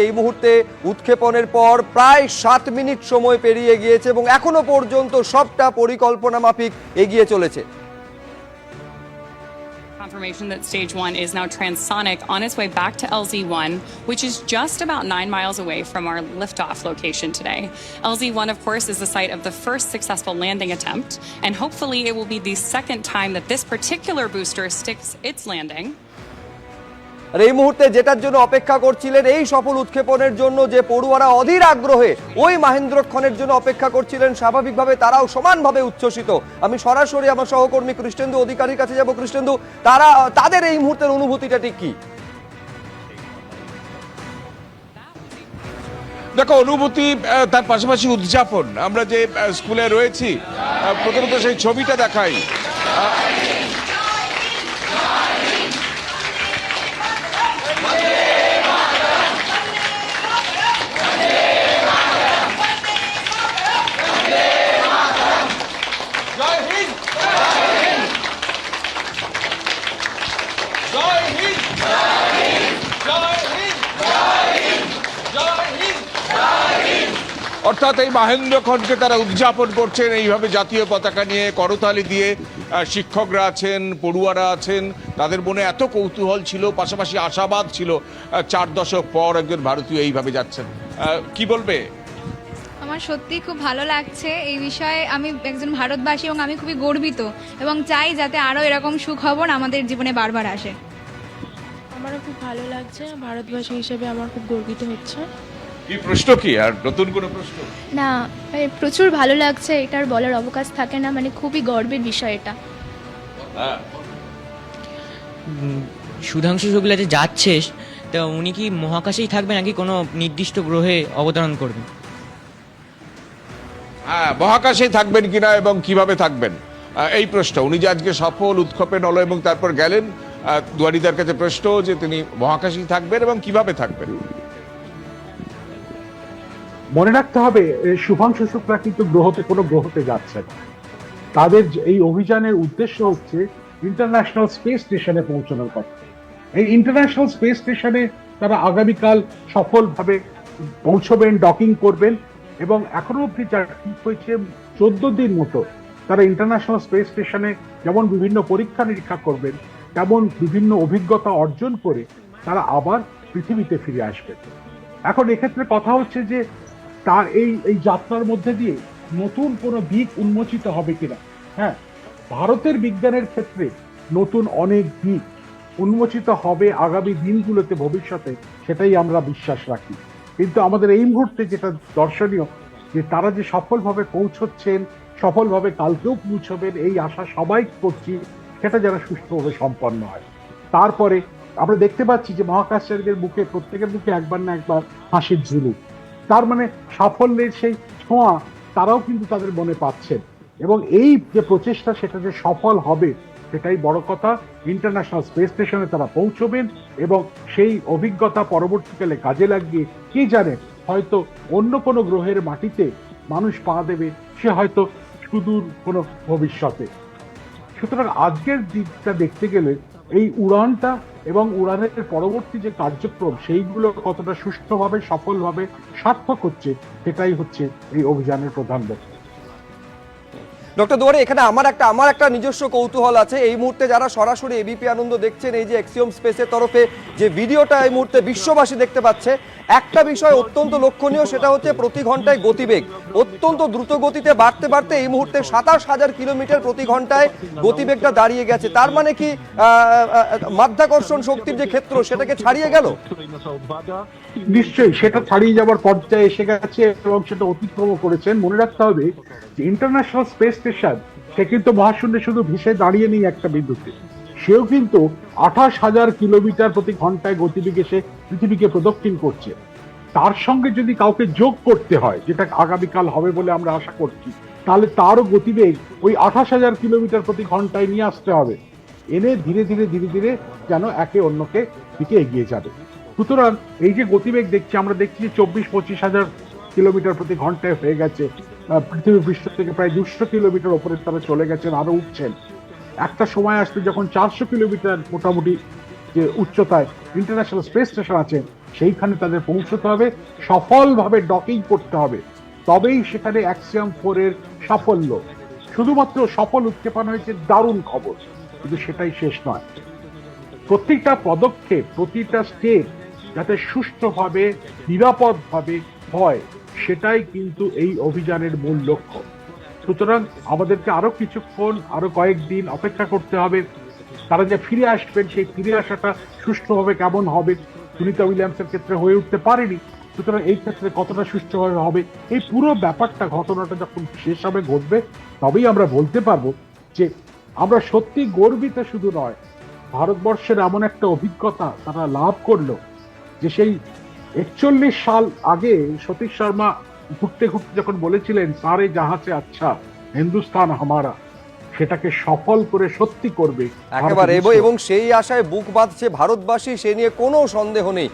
এই মুহূর্তে উৎক্ষেপণের পর প্রায় সাত মিনিট সময় পেরিয়ে গিয়েছে এবং এখনও পর্যন্ত সবটা পরিকল্পনা মাফিক এগিয়ে চলেছে Confirmation that stage one is now transonic on its way back to LZ1, which is just about nine miles away from our liftoff location today. LZ1, of course, is the site of the first successful landing attempt, and hopefully it will be the second time that this particular booster sticks its landing. আর এই মুহূর্তে যেটার জন্য অপেক্ষা করছিলেন এই সফল উৎক্ষেপণের জন্য যে পড়ুয়ারা অধীর আগ্রহে ওই মাহেন্দ্রক্ষণের জন্য অপেক্ষা করছিলেন, স্বাভাবিকভাবে তারাও সমানভাবে উচ্ছ্বসিত। আমি সরাসরি আমার সহকর্মী কৃষ্ণেন্দু অধিকারীর কাছে যাব। কৃষ্ণেন্দু, তারা, তাদের এই মুহূর্তের অনুভূতিটা ঠিক কি? দেখো, অনুভূতি তার পাশাপাশি উদযাপন। আমরা যে স্কুলে রয়েছি প্রথমত সেই ছবিটা দেখাই। অর্থাৎ এই মাহেন্দ্র মাহেন্দ্রক্ষণকে তারা উদযাপন করছেন এইভাবে জাতীয় পতাকা নিয়ে করতালি দিয়ে শিক্ষকরা আছেন পড়ুয়ারা আছেন তাদের মনে এত কৌতূহল ছিল পাশাপাশি আশাবাদ ছিল চার দশক পর একজন ভারতীয় এইভাবে যাচ্ছেন। কি বলবে? আমার সত্যি খুব ভালো লাগছে এই বিষয়ে। আমি একজন ভারতবাসী এবং আমি খুবই গর্বিত এবং চাই যাতে আরও এরকম সুখবর আমাদের জীবনে বারবার আসে। আমারও খুব ভালো লাগছে। ভারতবাসী হিসেবে আমার খুব গর্বিত হচ্ছে। কি প্রশ্ন কি? আর নতুন কোনো প্রশ্ন? না মানে প্রচুর ভালো লাগছে এটার বলার অবকাশ থাকে না মানে খুবই গর্বের বিষয় এটা। হ্যাঁ। সুধাংশু শুক্লা যে যাচ্ছে তা উনি কি মহাকাশেই থাকবে নাকি কোনো নির্দিষ্ট গ্রহে অবতরণ করবে হ্যাঁ মহাকাশে থাকবেন কিনা এবং কীভাবে থাকবেন? এই প্রশ্ন। উনি যে আজকে সফল উৎক্ষেপণ হলো এবং তারপর গেলেন দুয়ারিদার কাছে প্রশ্ন যে তিনি মহাকাশেই থাকবেন এবং কীভাবে থাকবেন? মনে রাখতে হবে শুভাংশু শুক্লা কিন্তু গ্রহতে, কোনো গ্রহতে যাচ্ছে না। তাদের এই অভিযানের উদ্দেশ্য হচ্ছে ইন্টারন্যাশনাল স্পেস স্টেশনে পৌঁছানোর কথা। এই ইন্টারন্যাশনাল স্পেস স্টেশনে তারা আগামীকাল সফলভাবে পৌঁছবেন ডকিং করবেন এবং এখনও অব্দি যা ঠিক হয়েছে, চোদ্দ দিন মতো তারা ইন্টারন্যাশনাল স্পেস স্টেশনে যেমন বিভিন্ন পরীক্ষা নিরীক্ষা করবেন, তেমন বিভিন্ন অভিজ্ঞতা অর্জন করে তারা আবার পৃথিবীতে ফিরে আসবেন। এখন এক্ষেত্রে কথা হচ্ছে যে তার এই এই যাত্রার মধ্যে দিয়ে নতুন কোনো দিক উন্মোচিত হবে কিনা? হ্যাঁ ভারতের বিজ্ঞানের ক্ষেত্রে নতুন অনেক দিক উন্মোচিত হবে আগামী দিনগুলোতে ভবিষ্যতে, সেটাই আমরা বিশ্বাস রাখি। কিন্তু আমাদের এই মুহূর্তে যেটা দর্শনীয়, যে তারা যে সফলভাবে পৌঁছচ্ছেন, সফলভাবে কালকেও পৌঁছবেন, এই আশা সবাই করছি, সেটা যেন সুস্থভাবে সম্পন্ন হয়। তারপরে আমরা দেখতে পাচ্ছি যে মহাকাশচারীদের মুখে, প্রত্যেকের মুখে একবার না একবার হাসির ঝুলুক তার মানে সাফল্যের সেই ছোঁয়া তারাও কিন্তু তাদের মনে পাচ্ছেন এবং এই যে প্রচেষ্টা সেটা যে সফল হবে, সেটাই বড় কথা। ইন্টারন্যাশনাল স্পেস স্টেশনে তারা পৌঁছবেন এবং সেই অভিজ্ঞতা পরবর্তীকালে কাজে লাগিয়ে কি জানে, হয়তো অন্য কোনো গ্রহের মাটিতে মানুষ পা দেবে, সে হয়তো সুদূর কোনো ভবিষ্যতে। সুতরাং আজকের দিকটা দেখতে গেলে এই উড়ানটা এবং উড়ানের পরবর্তী যে কার্যক্রম, সেইগুলো কতটা সুস্থভাবে সফলভাবে সার্থক হচ্ছে, সেটাই হচ্ছে এই অভিযানের প্রধান লক্ষ্য। ডক্টর দুয়ারে, এখানে আমার একটা আমার একটা নিজস্ব কৌতূহল আছে। এই মুহূর্তে যারা সরাসরি এবিপি আনন্দ দেখছেন, এই যে এক্সিওম স্পেসের তরফে যে ভিডিওটা এই মুহূর্তে বিশ্ববাসী দেখতে পাচ্ছে, একটা বিষয় অত্যন্ত লক্ষণীয়, সেটা হচ্ছে প্রতি ঘন্টায় গতিবেগ। অত্যন্ত দ্রুত গতিতে বাড়তে বাড়তে এই মুহূর্তে সাতাশ হাজার কিলোমিটার প্রতি ঘন্টায় গতিবেগটা দাঁড়িয়ে গেছে। তার মানে কি মাধ্যাকর্ষণ শক্তির যে ক্ষেত্র, সেটাকে ছাড়িয়ে গেল? নিশ্চয়ই, সেটা ছাড়িয়ে যাবার পর্যায়ে এসে গেছে এবং সেটা অতিক্রম করেছেন। মনে রাখতে হবে যে ইন্টারন্যাশনাল স্পেস স্টেশন, সে কিন্তু মহাশূন্যে শুধু ভেসে দাঁড়িয়ে নেই একটা বিন্দুতে। সেও কিন্তু আঠাশ হাজার কিলোমিটার প্রতি ঘন্টায় গতিবেগে সে পৃথিবীকে প্রদক্ষিণ করছে। তার সঙ্গে যদি কাউকে যোগ করতে হয়, যেটা আগামীকাল হবে বলে আমরা আশা করছি, তাহলে তারও গতিবেগ ওই আঠাশ হাজার কিলোমিটার প্রতি ঘন্টায় নিয়ে আসতে হবে। এনে ধীরে ধীরে ধীরে ধীরে যেন একে অন্যকে দিকে এগিয়ে যাবে। সুতরাং এই যে গতিবেগ দেখছি, আমরা দেখছি চব্বিশ পঁচিশ হাজার কিলোমিটার প্রতি ঘন্টায় হয়ে গেছে। পৃথিবী পৃষ্ঠ থেকে প্রায় দুশো কিলোমিটার ওপরে তারা চলে গেছেন, আরও উঠছেন। একটা সময় আসবে যখন চারশো কিলোমিটার মোটামুটি যে উচ্চতায় ইন্টারন্যাশনাল স্পেস স্টেশন আছে, সেইখানে তাদের পৌঁছতে হবে, সফলভাবে ডকিং করতে হবে। তবেই সেখানে অ্যাক্সিয়াম ফোরের সাফল্য। শুধুমাত্র সফল উৎক্ষেপণ হয়েছে দারুণ খবর, কিন্তু সেটাই শেষ নয়। প্রতিটা পদক্ষেপ, প্রতিটা স্টেপ যাতে সুষ্ঠুভাবে, নিরাপদভাবে হয়। সেটাই কিন্তু এই অভিযানের মূল লক্ষ্য। সুতরাং আমাদেরকে আরও কিছুক্ষণ, আরও কয়েকদিন অপেক্ষা করতে হবে। তারা যে ফিরে আসবেন, সেই ফিরে আসাটা সুষ্ঠুভাবে কেমন হবে, সুনিতা উইলিয়ামসের ক্ষেত্রে হয়ে উঠতে পারেনি। সুতরাং এই ক্ষেত্রে কতটা সুষ্ঠুভাবে হবে, এই পুরো ব্যাপারটা, ঘটনাটা যখন শেষ হবে ঘটবে, তবেই আমরা বলতে পারব যে আমরা সত্যি গর্বিত শুধু নয়, ভারতবর্ষের এমন একটা অভিজ্ঞতা তারা লাভ করল, যে সেই একচল্লিশ সাল আগে সতীশ শর্মা ঘুরতে ঘুরতে যখন বলেছিলেন সারে জাহাজে আচ্ছা হিন্দুস্তান হামারা সেটাকে সফল করে সত্যি করবে। একেবারে এবং- এবং সেই আশায় বুক বাঁধছে ভারতবাসী সে নিয়ে কোনো সন্দেহ নেই।